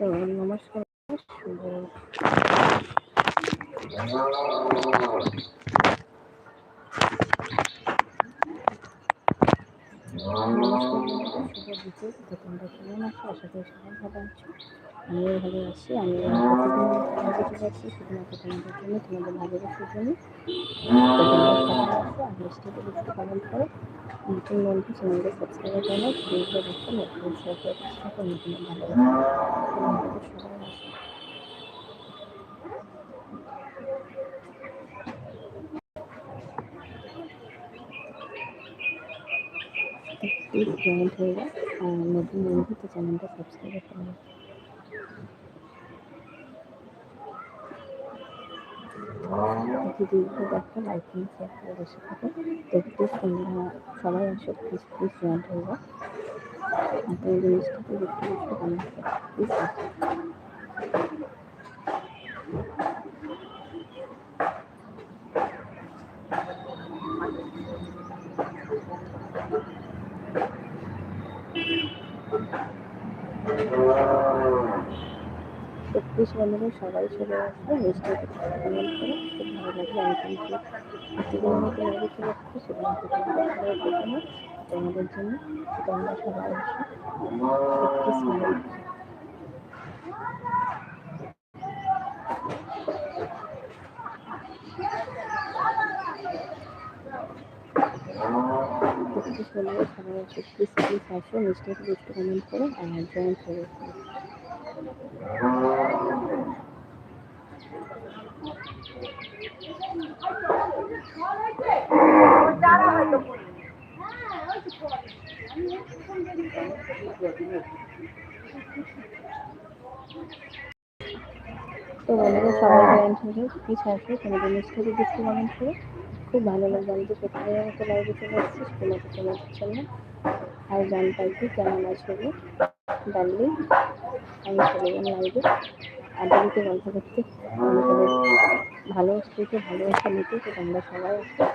তো নমস্কার শুভ নমস্কার আছো সবাই ভালো আছো আমিও ভালো আছি আমি প্রতিদিন যাচ্ছি শুধুমাত্র জন্য তোমাদের ভালোবাসার আছো নতুন বন্ধু চ্যানেলকে সাবস্ক্রাইব করো ভিডিওটা দেখো নতুন শেয়ার চেষ্টা করো আছো প্লিজ জয়েন্ট হয়ে যায় আর নতুন বন্ধু তো চ্যানেলটা সাবস্ক্রাইব করতে হবে। দেখো লাইক নিয়ে বসে থাকো, তো প্লিজ তোমরা সবাই আসো প্লিজ প্লিজ জয়েন্ট হয়ে যাও। আর দেখতে দেখতে কমেন্ট প্লিজ ছত্রিশ বন্ধুরা সবাই চলে আসবে মিষ্টি করে, খুব ভালো লাগবে আমি কিন্তু প্রতিদিন লাইভে চলে আসছি তোমাদের জন্য তোমাদের জন্য তোমরা সবাই আসো ছত্রিশ মিনিট ছত্রিশ বন্ধুরা সবাই আসো। প্লিজ একটু কমেন্ট করো আর জয়েন্ট হয়ে যাও তো বন্ধুরা, সবাই জয়েন্ট হয়ে যাও প্লিজ আসো তোমাদের মিষ্টিকে একটু কমেন্ট করো খুব ভালো লাগবে আমি তো প্রতিদিনের মতো লাইভে চলে এসেছি। শুধুমাত্র তোমাদের জন্য আর গান পাইছি কেমন গো? ডাললি আমি চলে গেলাম লাইভে আড্ডা দিতে গল্প করতে তোমাদের ভালো স্ত্রীকে ভালোবাসা নিতে তো তোমরা সবাই আসো।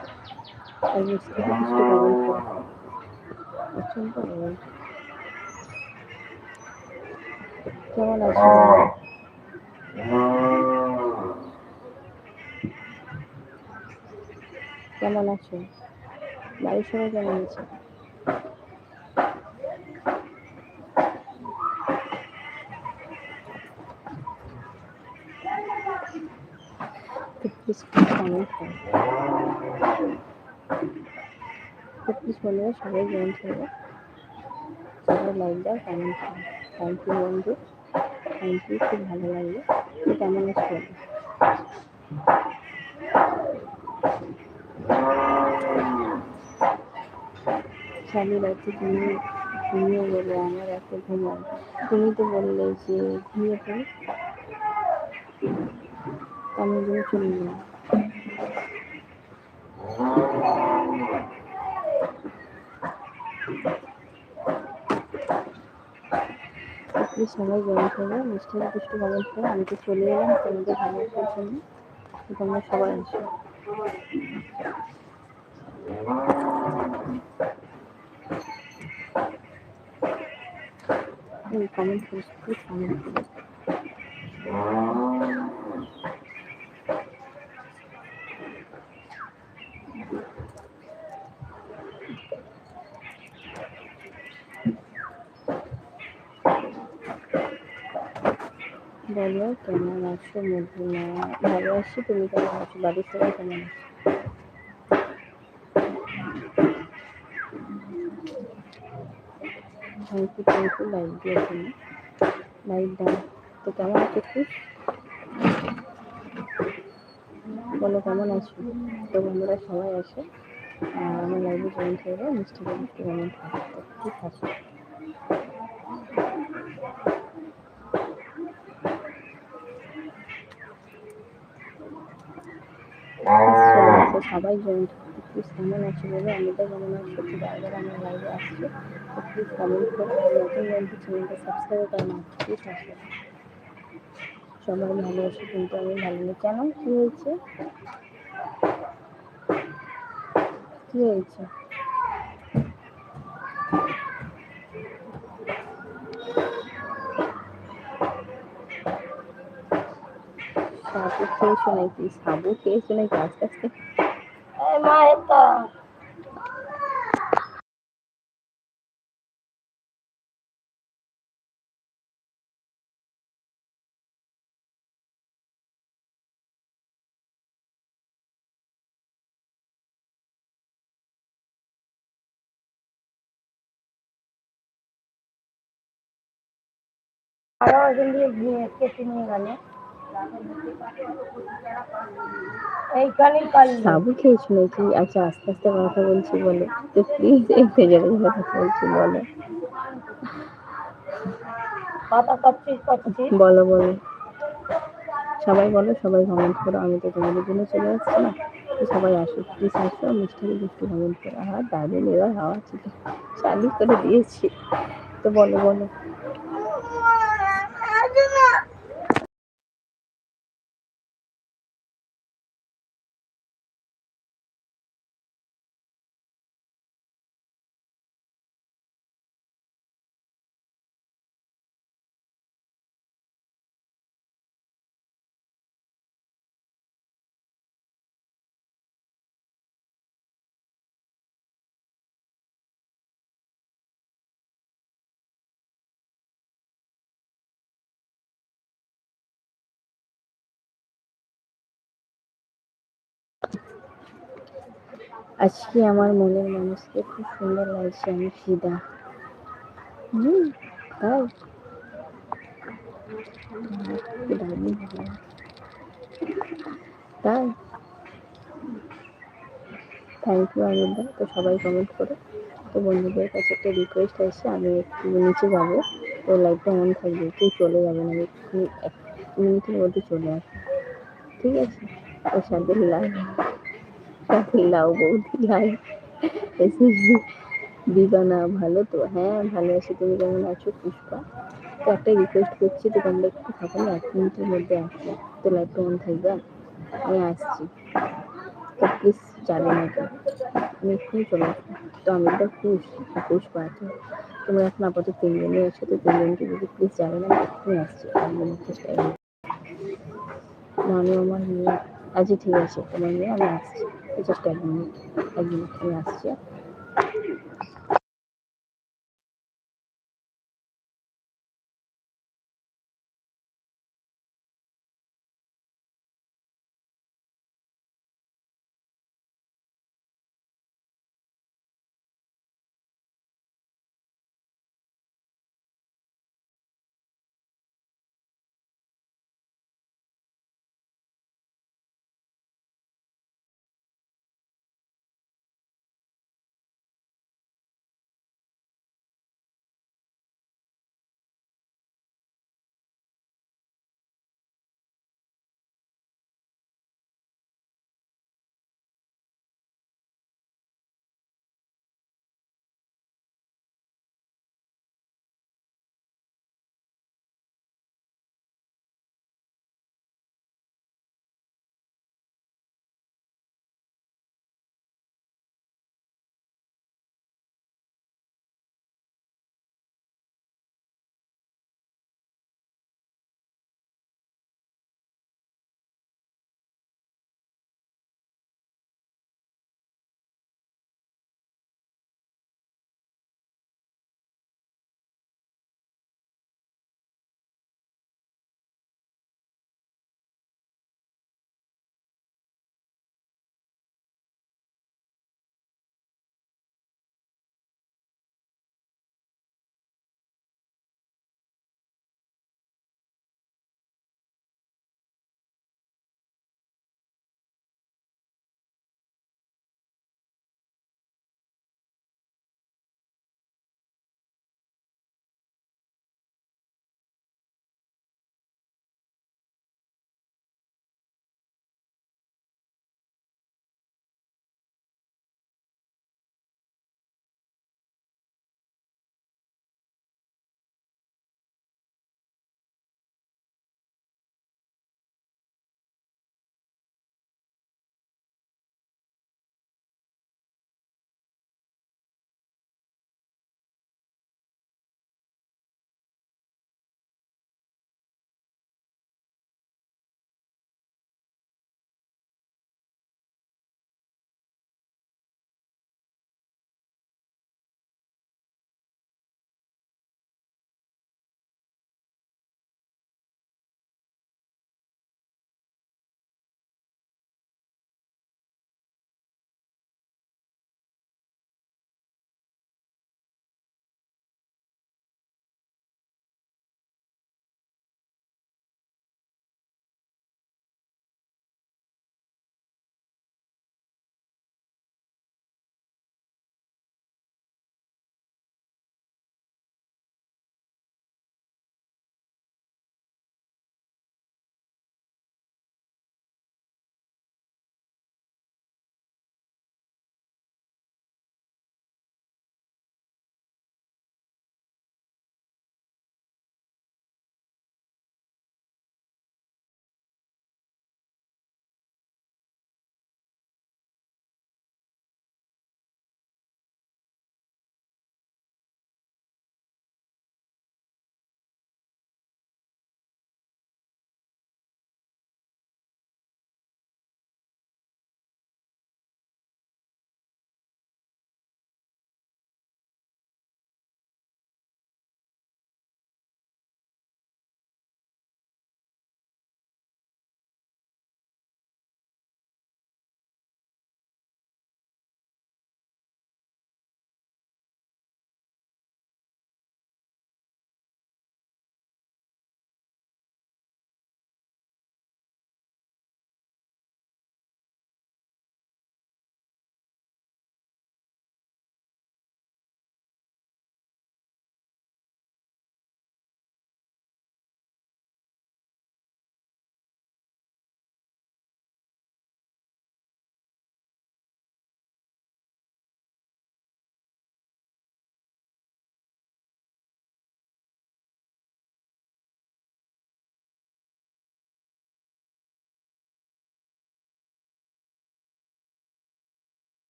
কেমন আছো? কেমন আছো? বাড়ির সবাই কেমন আছে? প্লিজ বন্ধুরা সবাই হয়ে যাও সবাই লাইক দাও কমেন্ট বন্ধু থ্যাংক খুব ভালো লাগল তো কেমন আছো বলো? শালি রাতে তুমি ঘুমিয়ে গেলে আমার এত ঘুমাও তুমি তো বললে যে ঘুমিয়ে পড়ো আমি জন্য চলে গেলাম সবাই জয়েন করবে মিষ্টি কমেন্ট করো আমি তো চলে এলাম তোমাদের ভালোবাসার জন্য। তো তোমরা সবাই আসো। কমেন্ট করো প্লিজ কমেন্ট বলো কেমন আছো? মধুমা, ভালো আছি? তুমি কেমন আছো? বাড়ির সবাই কেমন আছে? Thank you thank you, like দেওয়ার জন্য লাইক দাও। তো কেমন আছো খুশ বলো, কেমন আছো? তো বন্ধুরা সবাই আর আমার লাইভে জয়েন হয়ে যাও মিষ্টি কমেন্ট করো। ঠিক আছে সবাই জয়েন প্লিজ কেমন আছো বলে? আমি তো কেমন আছি? সত্যি বারবার আমার লাইভে আসছে। তো প্লিজ কমেন্ট করো। নতুন বন্ধু চ্যানেলটা সাবস্ক্রাইব করে, না প্লিজ আসো। সবাই ভালো আছে, কিন্তু আমি ভালো নেই। কেন? কী হয়েছে? কী হয়েছে? সাবু খেয়েছো নাকি সাবু খেয়েছো নাকি আস্তে আস্তে মা এটা আরও এখান সাবু খেয়েছো নাকি? আচ্ছা আস্তে আস্তে কথা বলছি বলো। তো প্লিজ এই ভেজালে কথা বলছি বলো। বলো বলো। সবাই বলো সবাই কমেন্ট করো। আমি তো তোমাদের জন্য চলে আসছি না। তো সবাই আসো প্লিজ আসো। মিষ্টি একটু কমেন্ট করো হ্যাঁ দারুণ এবার হাওয়া ছিল। চালু করে দিয়েছি। তো বলো বলো। আজকে আমার মনের মানুষকে খুব সুন্দর লাগছে আমি ফিদা। হুম তাই। তাই? থ্যাংক ইউ অনিন্দা তো সবাই কমেন্ট করো। তো বন্ধুদের কাছে একটা রিকোয়েস্ট আছে আমি একটু নিচে যাব। তো লাইফটা এমন থাকবে কেউ চলে যাবে না এক্ষুনি এক মিনিটের মধ্যে চলে আসবে। ঠিক আছে? ওর সাথে সাথে লাউ বৌদি লাউ এসে দিবা না, ভালো তো। হ্যাঁ ভালো আছি। তুমি কেমন আছো? পুষ্পা? তো একটা রিকোয়েস্ট করছি তো তোমরা একটু থাকো না, এক মিনিটের মধ্যে আসো তো লাইভটা অন থাকবে। আমি আসছি। তো প্লিজ যাবে না তো আমি এক্ষুনি চলে আসব। তো আমি একটা খুশ পুষ্পা আছে তোমরা এখন আপাতত তিনজনই আছো, তো তিনজনকে যদি প্লিজ যাবে না, আমি আসছি। মিনিট চেষ্টা নানু আমার মেয়ে। আচ্ছা ঠিক আছে। তোমার মেয়ে, আমি আসছি। জাস্ট এক মিনিট এক আমি আসছি।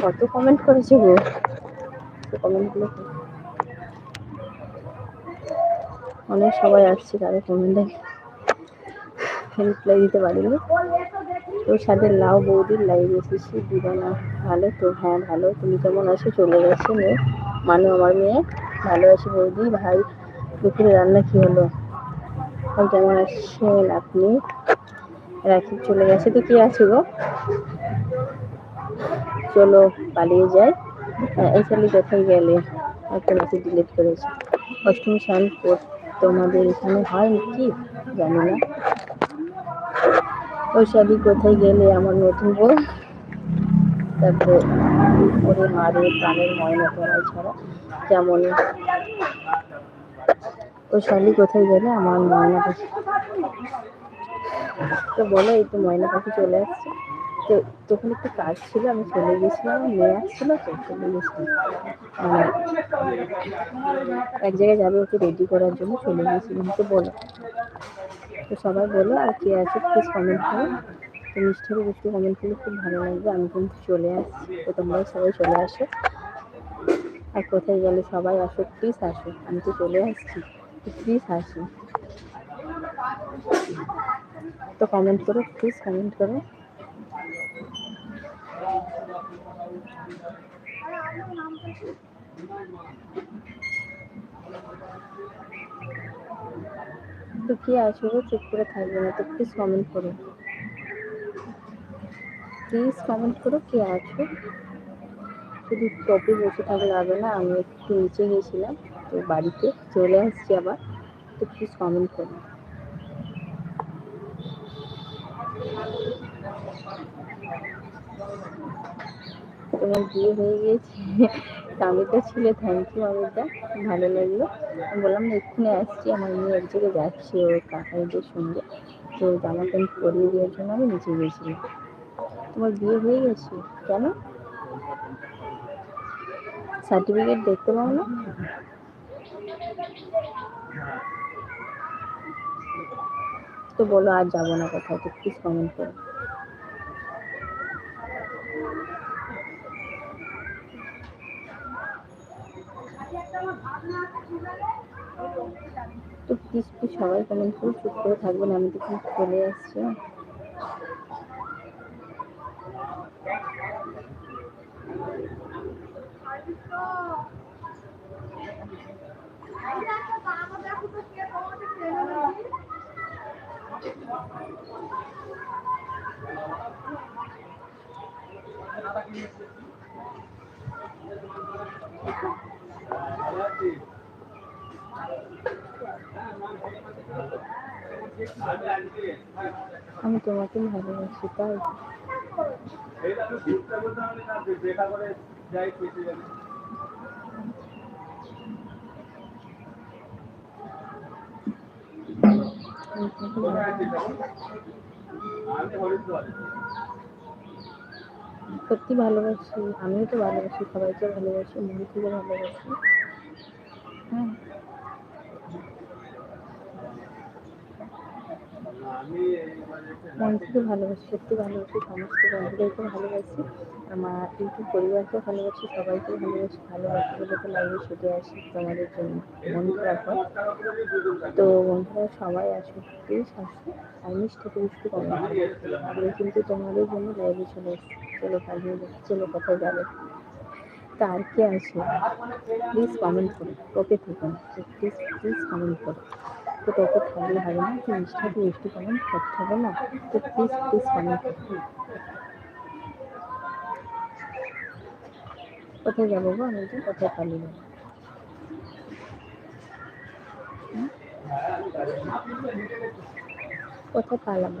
কত কমেন্ট করেছে গো? কমেন্টগুলো অনেক সবাই আসছে তাদের কমেন্টে রিপ্লাই দিতে পারিনি। তোর সাথে লাউ বৌদির লাইভ এসেছি, দিবানা। ভালো তো? হ্যাঁ ভালো। তুমি কেমন আছো? চলে গেছে মেয়ে মানে আমার মেয়ে। ভালো আছি বৌদি? ভাই, দুপুরে রান্না কি হলো? কেমন আছেন আপনি? রাখি চলে গেছে। তো কি আছে গো? চলো পালিয়ে যাই শালি কোথায় গেলে? একটা মেসেজ ডিলিট করেছে। অষ্টমী স্নান কর তোমাদের এখানে হয় কি জানি না। ওই শালি কোথায় গেলে আমার নতুন বউ? তারপরে ওরে মারে প্রাণের ময়না তোমায় ছাড়া। যেমন ওই শালি কোথায় গেলে আমার ময়না পাখি। তো বলো, এই তো ময়না পাখি চলে আসছে। তো তখন একটু কাজ ছিল, আমি চলে গেছিলাম, মেয়ে আসছিল তো, চলে গেছিলাম। মানে এক জায়গায় যাবে ওকে রেডি করার জন্য চলে গেছিলাম। তো বলো। তো সবাই বলো আর কে আছে প্লিজ কমেন্ট করো। তো মিষ্টির একটু কমেন্ট করলে খুব ভালো লাগবে, আমি কিন্তু চলে আসছি। তো তোমরাও সবাই চলে আসো। আর কোথায় গেলে সবাই আসো প্লিজ আসো। আমি তো চলে আসছি প্লিজ আসো। তো কমেন্ট করো প্লিজ কমেন্ট করো। তো কে গো? চুপ করে থাকবে না তো প্লিজ কমেন্ট করো। প্লিজ কমেন্ট করো কে আছো। শুধু টপে বসে থাকলে হবে না, আমি একটু নিচে গেছিলাম, তো বাড়িতে চলে আসছি আবার, তো প্লিজ কমেন্ট করো। তোমার বিয়ে হয়ে গিয়েছে তামিলটা ছিল থ্যাংক ইউ আমিরদা। ভালো লাগল। বললাম এক্ষুনি আসছি, আমার মেয়ে এক জায়গায় যাচ্ছে ওর কাকাইদের সঙ্গে। তো জামা প্যান্ট পরিয়ে দেওয়ার জন্য আমি নিচে গিয়েছিলাম। তোমার বিয়ে হয়ে গেছে? কেন? সার্টিফিকেট দেখতে পাও না? তো বলো, আর যাব না কোথাও, তো প্লিজ কমেন্ট করো। তো প্লিজ প্লিজ সবাই কমেন্ট করে, চুপ করে থাকবেন আমি তো কিন্তু চলে আসছি হ্যাঁ। আমি তোমাকে ভালোবাসি তাই আমি ভালোবাসি। সত্যি ভালোবাসি আমিও তো ভালোবাসি সবাইকে ভালোবাসি মন থেকে ভালোবাসি। হ্যাঁ। মন থেকে ভালোবাসি সত্যি ভালোবাসি সমস্ত বন্ধুদেরকে ভালোবাসি। আমার ইউটিউব পরিবারকে ভালোবাসি সবাইকে ভালোবাসি ভালোবাসি বলে তো লাইভে ছুটে আসি তোমাদের জন্য। মন খারাপ হয় তো বন্ধুরা সবাই আসো প্লিজ আসো আর মিষ্টি মিষ্টি কমেন্ট আমি কিন্তু তোমাদের জন্য লাইভে চলে চলো যাই চলো কোথায় যাবে? তার কে আছে? প্লিজ কমেন্ট করো। ওকে থাকুন প্লিজ প্লিজ কমেন্ট করো। তো তোকে থাকলে হবে না তো মিষ্টি মিষ্টি কমেন্ট করতে হবে না? তো প্লিজ প্লিজ কমেন্ট করো কোথায় যাব গো? আমি যে কোথায় পালিয়ে যাব? হুম? কোথায় পালাবো?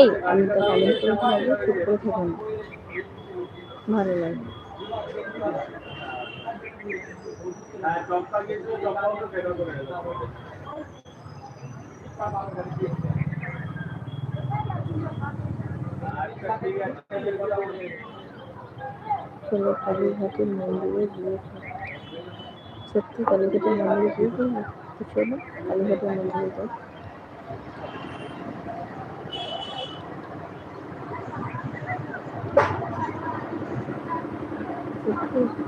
এই, আমি তো কমেন্ট করে থাকব চুপ করে থাকুন। ভালো লাগে। কালীঘাটের মন্দিরে গিয়ে সত্যি, কালীঘাটের মন্দিরে গিয়ে তো চলো কালীঘাটের মন্দিরে যাই Thank you.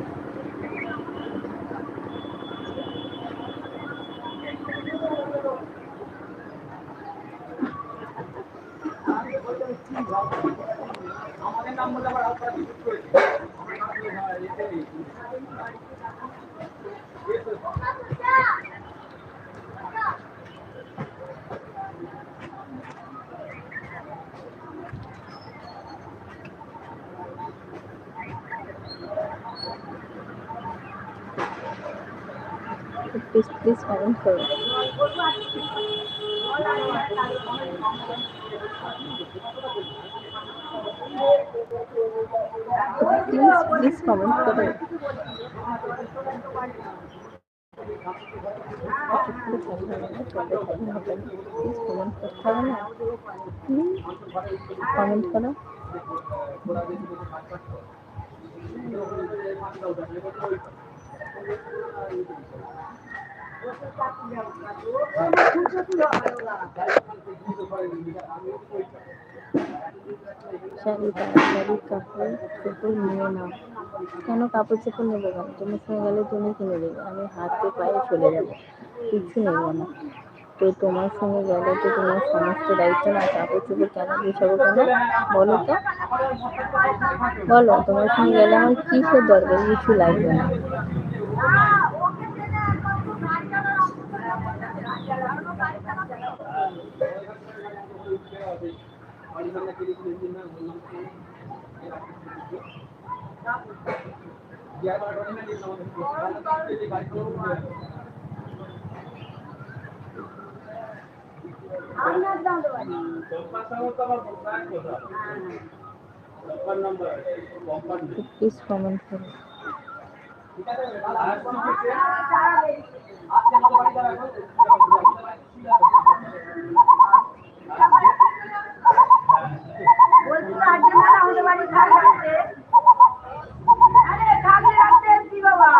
কমেন্ট না করো শাড়ি তাড়াতাড়ি কাপড় চোপড় নিয়ে নাও কেন কাপড় চোপড় নেব তোমার সঙ্গে গেলে তুমি কিনে দেবে আমি হাতে পায়ে চলে যাব কিছু নেব না। তো তোমার সঙ্গে গেলে তো তোমার সমস্ত দায়িত্ব না কাপড় চোপড় কেন গুছাবো কেন বলো তো? বলো, তোমার সঙ্গে গেলে আমার কিসের দরকার? কিছু লাগবে না। চম্পার সঙ্গে তো আমার ব্যাংক কোথায়? চম্পার নাম্বার আছে, চম্পার নেই। প্লিজ কমেন্ট করো আর কি কিছু? বলছি আজকে না আমাদের বাড়ি খাই রাখতে আরে খালি রাখতে এসছি বাবা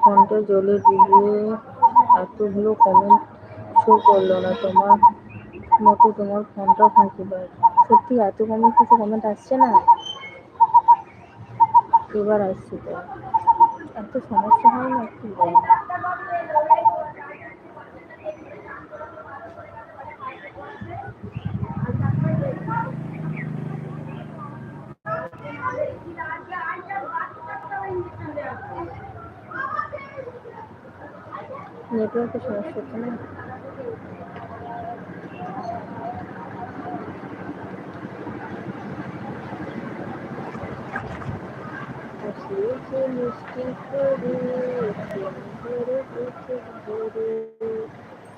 ফোনটা জলে ডুবে এতগুলো কমেন্ট শো করল না। তোমার মতো তোমার ফোনটা ফাঁকি দেয়। সত্যি এত কমেন্ট কিছু কমেন্ট আসছে না? এবার আসছি তো। এত সমস্যা হয় না কি বলব নেটওয়ার্কের সমস্যা হচ্ছে না?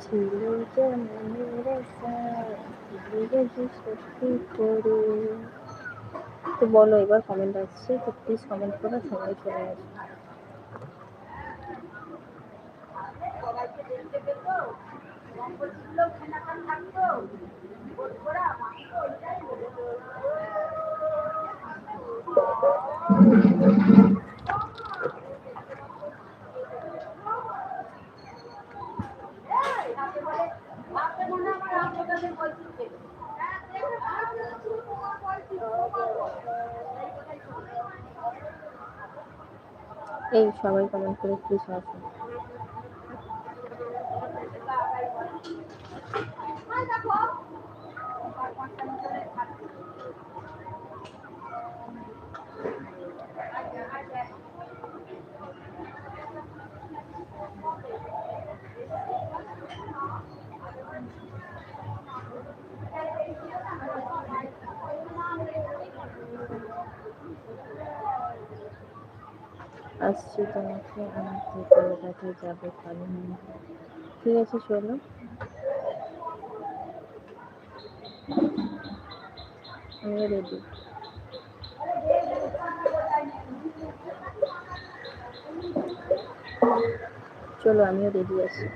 ছিল সত্যি তো বলো, এবার কমেন্ট আসছে, তো প্লিজ কমেন্ট করো সবাই চলে আসবে এই সবাই কমেন্ট করে প্লিজ আসো আসছি তোমাকে আনতে কলকাতা যাব কারণ ঠিক আছে চলো আমি রেডি চলো আমিও রেডি আছি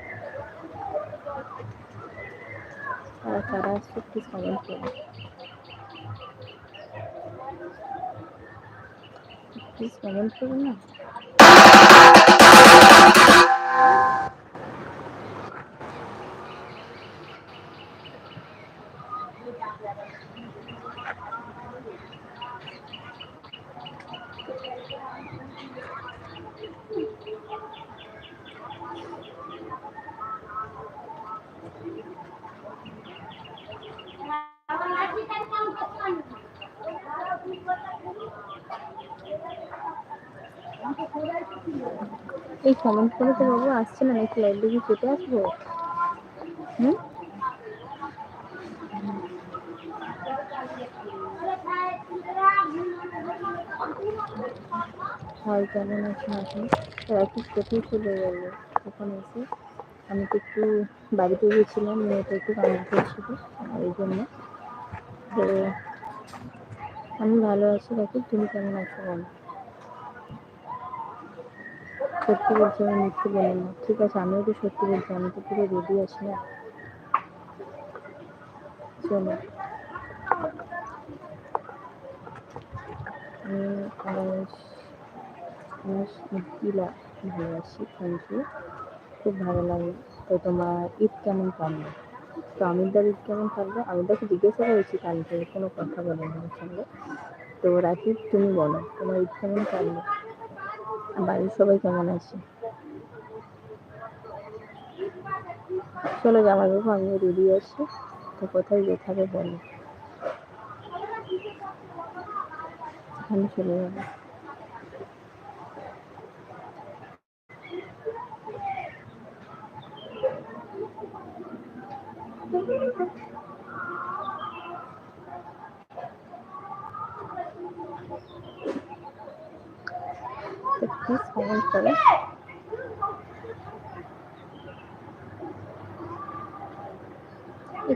আর কারা আসছে প্লিজ কমেন্ট করো প্লিজ কমেন্ট করো না কমেন্ট করে তো বাবু আসছে না নাকি দেখে কেটে আসব? হুম? হয় কেমন আছেন আপনি রাখি কোথায় চলে গেল? তখন এসে আমি তো একটু বাড়িতে গিয়েছিলাম, মেয়েটা একটু কান্না করছিল এই জন্য। তো আমি ভালো আছি রাখি, তুমি কেমন আছো বলো? সত্যি বলছি আমি মিথ্যে বলি না ঠিক আছে, আমিও তো সত্যি বলছি, আমি তো পুরো রেডি আছি না। চলো। আমি আমার আমার স্মৃতিলা ভালো আছি থ্যাংক ইউ খুব ভালো লাগে। তো তোমার ঈদ কেমন কাটলো তো আমিরদার ঈদ কেমন কাটলো আমিরদাকে জিজ্ঞাসা করেছি কালকে, কোনো কথা বলেনি আমার সঙ্গে। তো রাকিব, তুমি বলো, তোমার ঈদ কেমন কাটলো বাড়ির সবাই কেমন আছে? চলো জামা দেবো আমিও রেডি আছি। তো কোথায় যেতে হবে বলো। আমি চলে যাব। তো প্লিজ কমেন্ট করো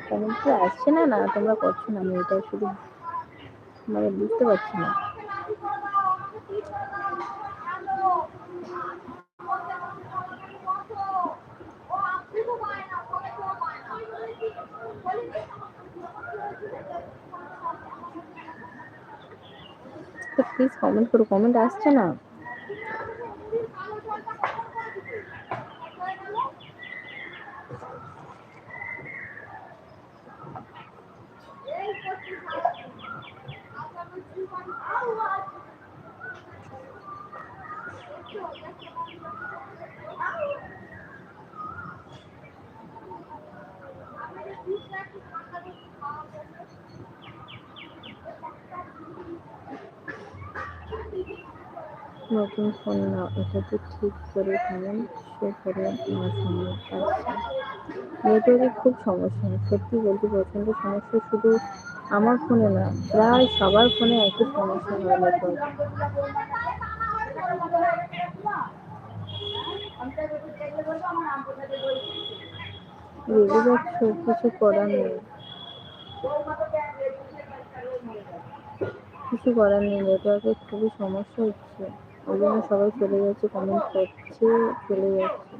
কমেন্ট তো আসছে না? না, তোমরা করছ না, আমি এটাই শুধু মানে বুঝতে পারছি না। প্লিজ কমেন্ট করো কমেন্ট আসছে না? নতুন ফোন নাও এটাতে ঠিক করে কেমন শো করে আমার নেটওয়ার্কের খুব সমস্যা, সত্যি বলতে প্রচণ্ড সমস্যা, শুধু আমার ফোনে না, প্রায় সবার ফোনে একই সমস্যা হয় নেটওয়ার্ক কিছু করার নেই। কিছু করার নেই নেটওয়ার্কের খুবই সমস্যা হচ্ছে। ওই জন্য সবাই চলে যাচ্ছে কমেন্ট করছে, চলে যাচ্ছে।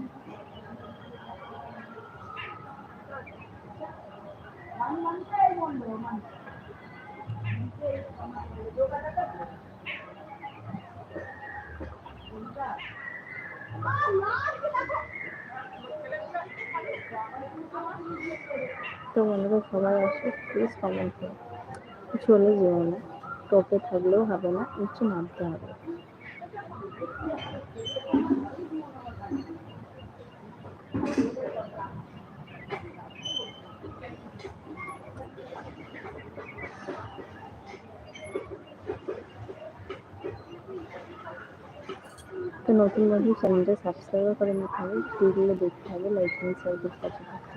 তো বন্ধুরা, সবাই আসে প্লিজ কমেন্ট করো। চলে যেও না টপে থাকলেও হবে না নিচে নামতে হবে। নতুন বন্ধু চ্যানেলটা সাবস্ক্রাইব করে নিতে হবে ভিডিওগুলো দেখতে হবে লাইক করতে হবে।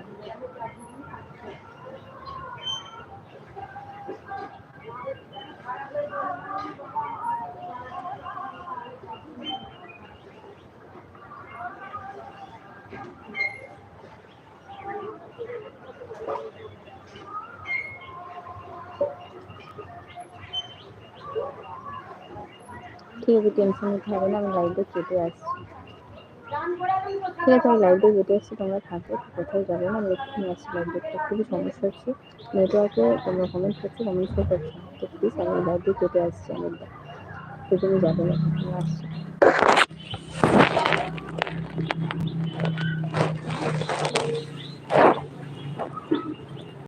ঠিক আছে টেনশন নিতে হবে না, আমি লাইভে কেটে আসছি। ঠিক আছে, আমি লাইভে কেটে আসছি, তোমরা থাকো, কোথায় যাবে না, আমি এক্ষুনি আসছি লাইভ দেখতে খুবই সমস্যা হচ্ছে। নেটওয়ার্কে তোমরা কমেন্ট করছ কমেন্ট করছ। তো প্লিজ আমি লাইভে কেটে আসছি আমার তো তুমি যাবে না আসছি।